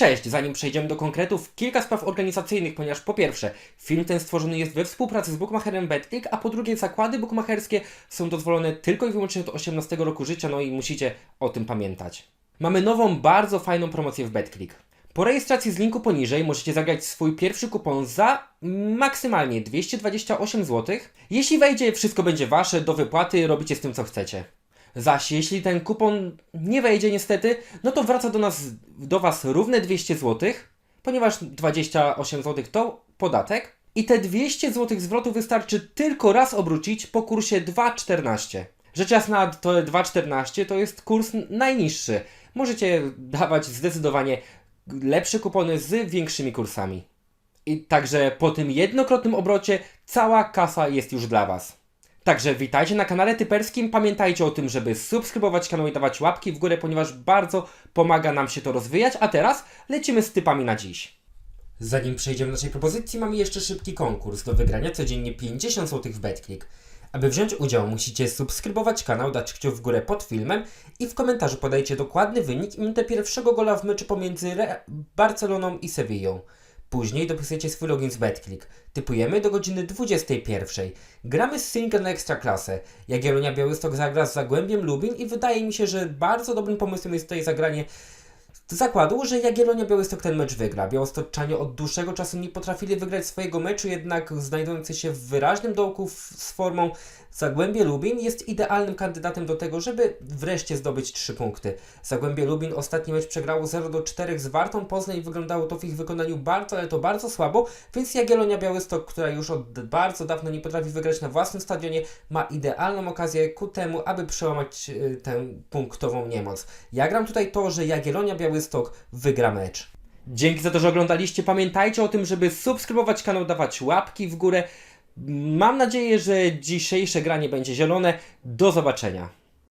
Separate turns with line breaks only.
Cześć, zanim przejdziemy do konkretów, kilka spraw organizacyjnych, ponieważ po pierwsze, film ten stworzony jest we współpracy z bookmacherem BetClick, a po drugie, zakłady bookmacherskie są dozwolone tylko i wyłącznie od 18 roku życia, no i musicie o tym pamiętać. Mamy nową, bardzo fajną promocję w BetClick. Po rejestracji z linku poniżej możecie zagrać swój pierwszy kupon za maksymalnie 228 zł. Jeśli wejdzie, wszystko będzie wasze, do wypłaty robicie z tym co chcecie. Zaś jeśli ten kupon nie wejdzie niestety, no to wraca do nas, do Was równe 200 zł, ponieważ 28 zł to podatek. I te 200 zł zwrotu wystarczy tylko raz obrócić po kursie 2,14. Rzecz jasna, to 2,14 to jest kurs najniższy. Możecie dawać zdecydowanie lepsze kupony z większymi kursami. I także po tym jednokrotnym obrocie cała kasa jest już dla Was. Także witajcie na kanale Typerskim. Pamiętajcie o tym, żeby subskrybować kanał i dawać łapki w górę, ponieważ bardzo pomaga nam się to rozwijać. A teraz lecimy z typami na dziś. Zanim przejdziemy do naszej propozycji, mamy jeszcze szybki konkurs do wygrania codziennie 50 zł w BetClick. Aby wziąć udział, musicie subskrybować kanał, dać kciuk w górę pod filmem i w komentarzu podajcie dokładny wynik i minutę pierwszego gola w meczu pomiędzy Re- Barceloną i Sewillą. Później dopisujecie swój login z BetClick. Typujemy do godziny 21. Gramy z Single na Ekstraklasę. Jagiellonia Białystok zagra z Zagłębiem Lubin i wydaje mi się, że bardzo dobrym pomysłem jest tutaj zagranie zakładu, że Jagiellonia Białystok ten mecz wygra. Białostoczanie od dłuższego czasu nie potrafili wygrać swojego meczu, jednak znajdujący się w wyraźnym dołku z formą Zagłębie Lubin jest idealnym kandydatem do tego, żeby wreszcie zdobyć 3 punkty. Zagłębie Lubin ostatni mecz przegrało 0 do 4 z Wartą Poznań i wyglądało to w ich wykonaniu bardzo, ale to bardzo słabo, więc Jagiellonia Białystok, która już od bardzo dawno nie potrafi wygrać na własnym stadionie, ma idealną okazję ku temu, aby przełamać y, tę punktową niemoc. Ja gram tutaj to, że Jagiellonia Białystok wygra mecz. Dzięki za to, że oglądaliście. Pamiętajcie o tym, żeby subskrybować kanał, dawać łapki w górę. Mam nadzieję, że dzisiejsze granie będzie zielone. Do zobaczenia.